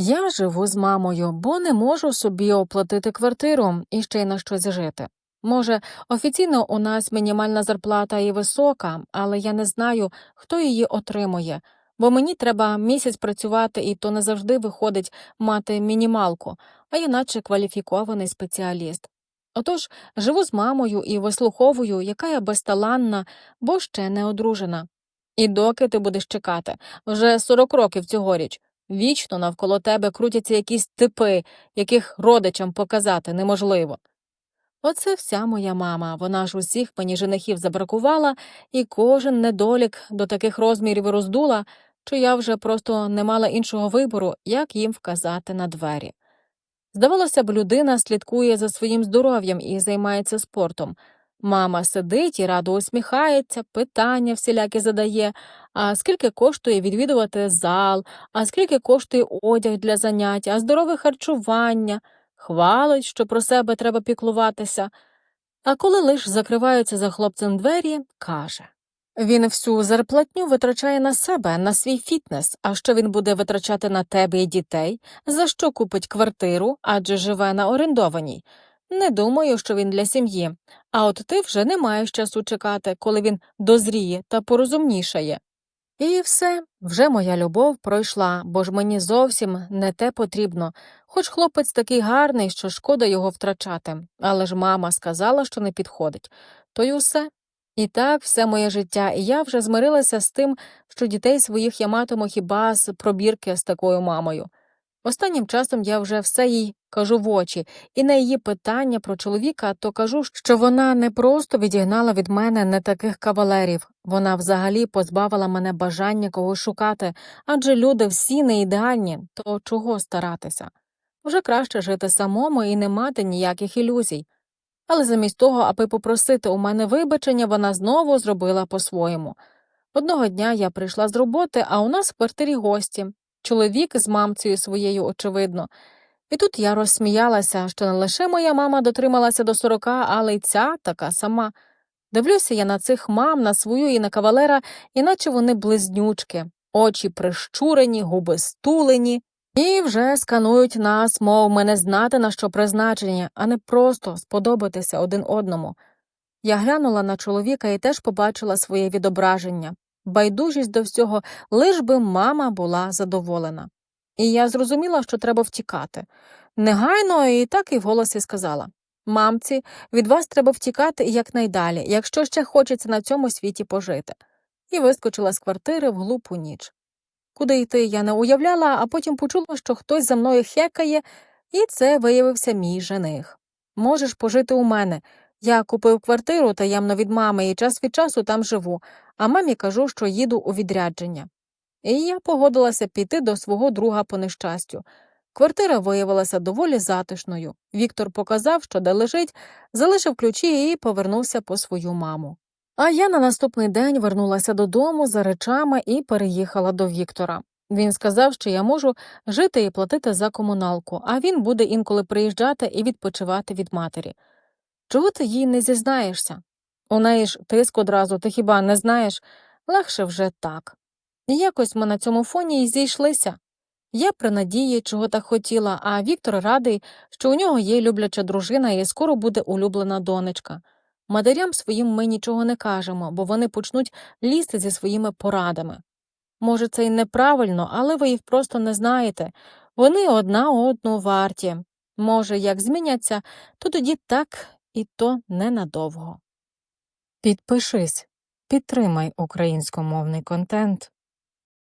Я живу з мамою, бо не можу собі оплатити квартиру і ще й на щось жити. Може, офіційно у нас мінімальна зарплата і висока, але я не знаю, хто її отримує, бо мені треба місяць працювати, і то не завжди виходить мати мінімалку, а я наче кваліфікований спеціаліст. Отож, живу з мамою і вислуховую, яка я безталанна, бо ще не одружена. І доки ти будеш чекати, вже 40 років цьогоріч. Вічно навколо тебе крутяться якісь типи, яких родичам показати неможливо. Оце вся моя мама, вона ж усіх мені женихів забракувала, і кожен недолік до таких розмірів роздула, що я вже просто не мала іншого вибору, як їм вказати на двері. Здавалося б, людина слідкує за своїм здоров'ям і займається спортом. Мама сидить і радо усміхається, питання всілякі задає, а скільки коштує відвідувати зал, а скільки коштує одяг для занять, а здорове харчування, хвалить, що про себе треба піклуватися. А коли лиш закриваються за хлопцем двері, каже. Він всю зарплатню витрачає на себе, на свій фітнес, а що він буде витрачати на тебе і дітей, за що купить квартиру, адже живе на орендованій. Не думаю, що він для сім'ї, а от ти вже не маєш часу чекати, коли він дозріє та порозумнішає. І все, вже моя любов пройшла, бо ж мені зовсім не те потрібно, хоч хлопець такий гарний, що шкода його втрачати, але ж мама сказала, що не підходить, то й усе. І так все моє життя, і я вже змирилася з тим, що дітей своїх я матиму хіба з пробірки з такою мамою. Останнім часом я вже все їй кажу в очі, і на її питання про чоловіка, то кажу, що вона не просто відігнала від мене не таких кавалерів, вона взагалі позбавила мене бажання когось шукати, адже люди всі не ідеальні, то чого старатися? Вже краще жити самому і не мати ніяких ілюзій. Але замість того, аби попросити у мене вибачення, вона знову зробила по-своєму. Одного дня я прийшла з роботи, а у нас в квартирі гості чоловік з мамцею своєю, очевидно. І тут я розсміялася, що не лише моя мама дотрималася до сорока, але й ця така сама. Дивлюся я на цих мам, на свою і на кавалера, іначе вони близнючки, очі прищурені, губи стулені, і вже сканують нас, мов ми не знати на що призначення, а не просто сподобатися один одному. Я глянула на чоловіка і теж побачила своє відображення байдужість до всього, лиш би мама була задоволена. І я зрозуміла, що треба втікати. Негайно і так і в голосі сказала Мамці, від вас треба втікати якнайдалі, якщо ще хочеться на цьому світі пожити. І вискочила з квартири в глупу ніч. Куди йти я не уявляла, а потім почула, що хтось за мною хекає, і це виявився мій жених. Можеш пожити у мене. Я купив квартиру таємно від мами і час від часу там живу, а мамі кажу, що їду у відрядження. І я погодилася піти до свого друга по нещастю. Квартира виявилася доволі затишною. Віктор показав, що де лежить, залишив ключі і повернувся по свою маму. А я на наступний день вернулася додому за речами і переїхала до Віктора. Він сказав, що я можу жити і платити за комуналку, а він буде інколи приїжджати і відпочивати від матері. Чого ти їй не зізнаєшся? У неї ж тиск одразу, ти хіба не знаєш? Легше вже так. І якось ми на цьому фоні й зійшлися. Я при надії, чого так хотіла, а Віктор радий, що у нього є любляча дружина і скоро буде улюблена донечка. Матерям своїм ми нічого не кажемо, бо вони почнуть лізти зі своїми порадами. Може, це й неправильно, але ви їх просто не знаєте. Вони одна одну варті. Може, як зміняться, то тоді так і то ненадовго. Підпишись, підтримай українськомовний контент.